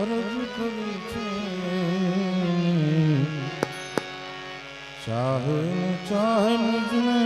અરજ કરી છે ચાહે ચાહે મુજને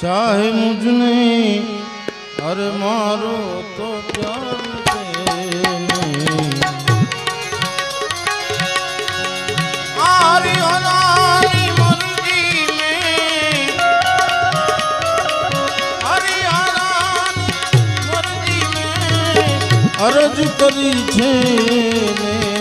ચાહે મુજને અરે મારો તો પ્યાર અરજ કરી છે ને.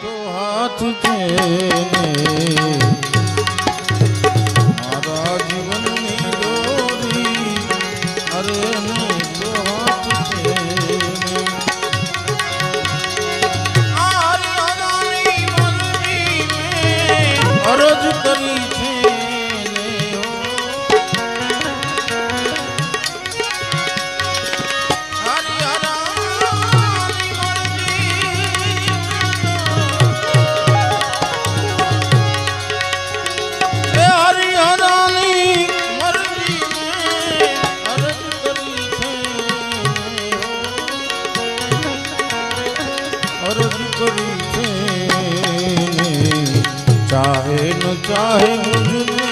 તો હાથ છે કરી છે ચાહે ન ચાહે મુજને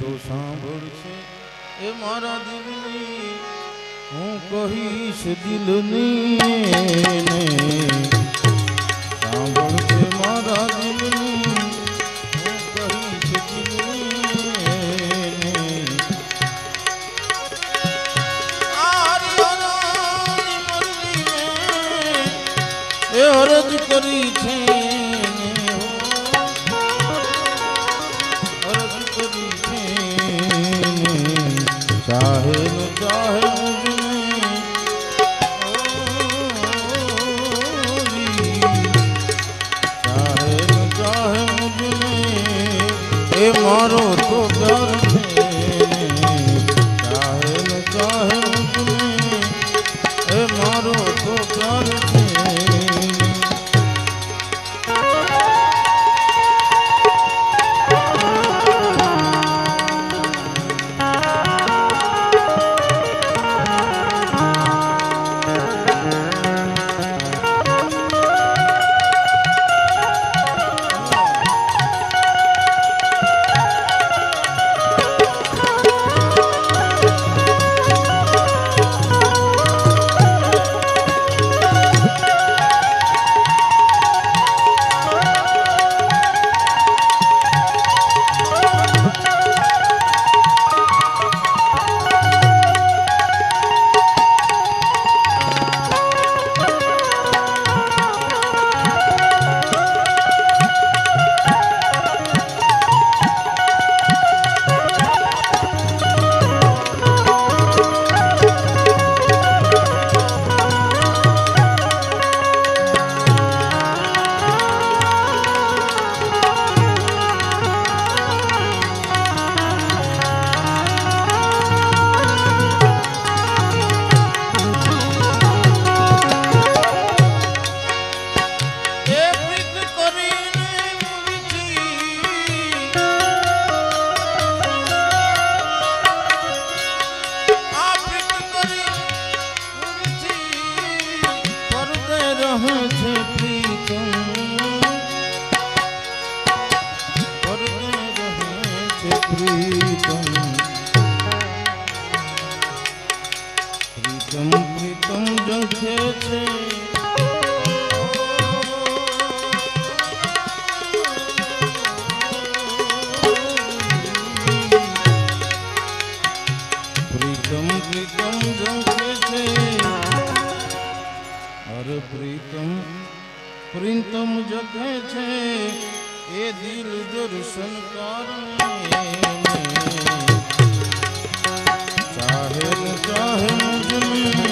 તો સાંભળશે એ મારા દિલની હું કહીશ દિલની મારો તો પ્રીતમ ઝંખે છે. અરે પ્રીતમ પ્રીતમ જગે છે. એ દિલ દર્શન કારણે ચાહે ચાહે જન્મ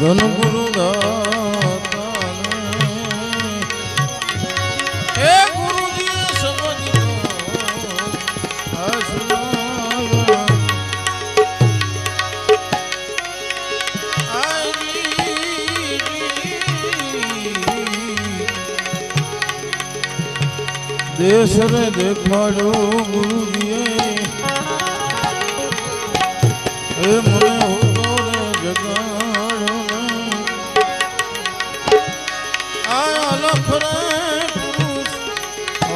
ધન ગુરુ ધન દેશ રે દેખાડ્યો ગુરુજીએ. એ મને હોતો આ લખ રે પુરુષ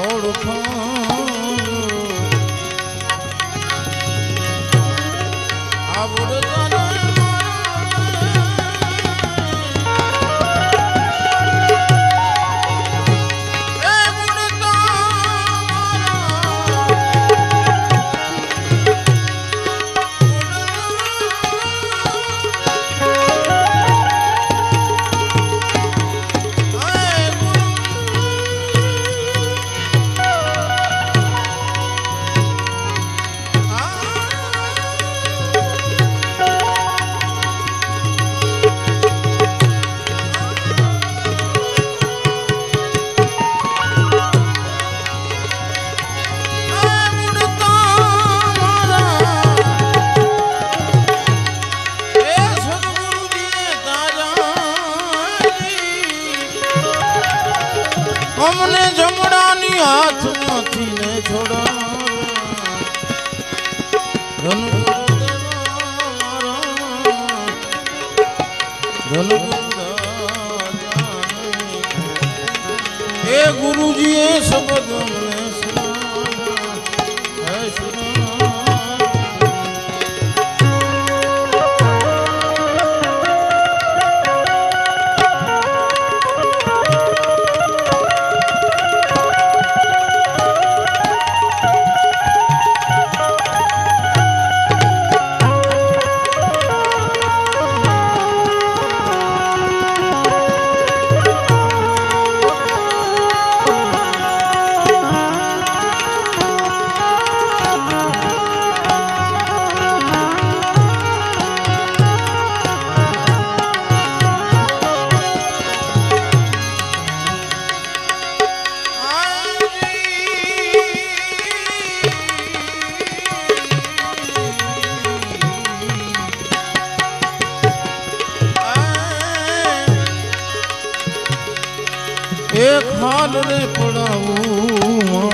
ઓળખા. એ ખાલ રે પડાવું.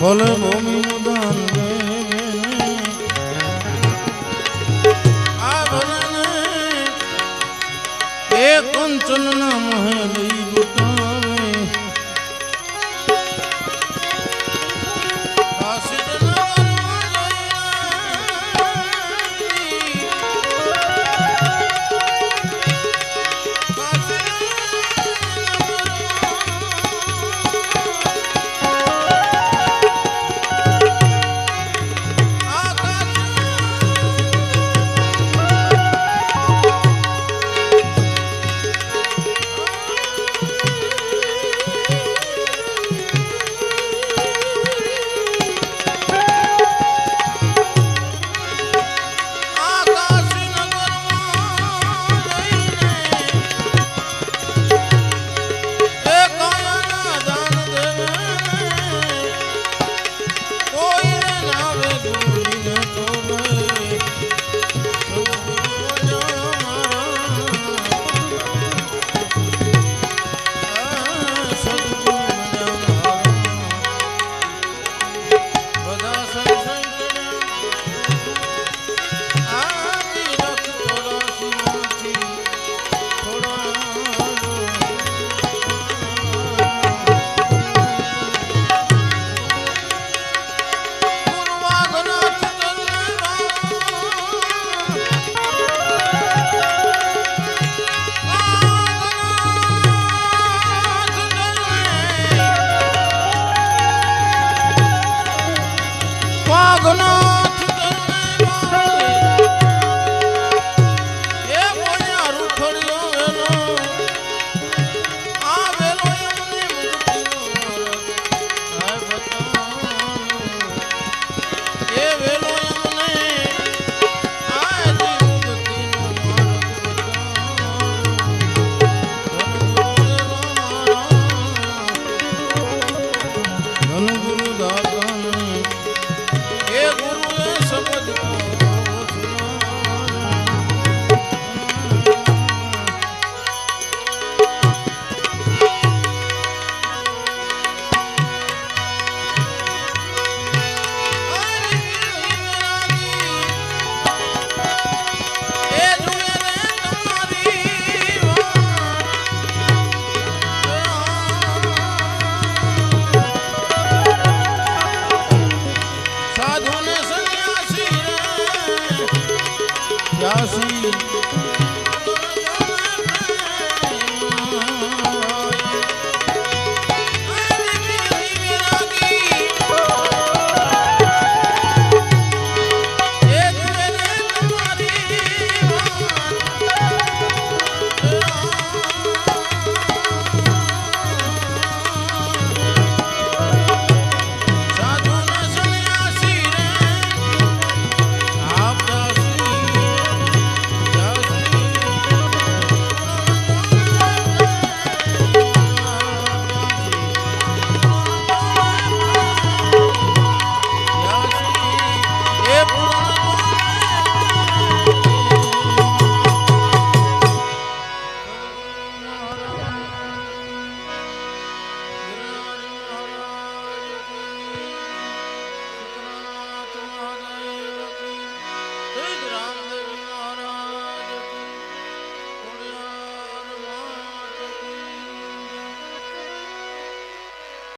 ભલે ભૂમિનું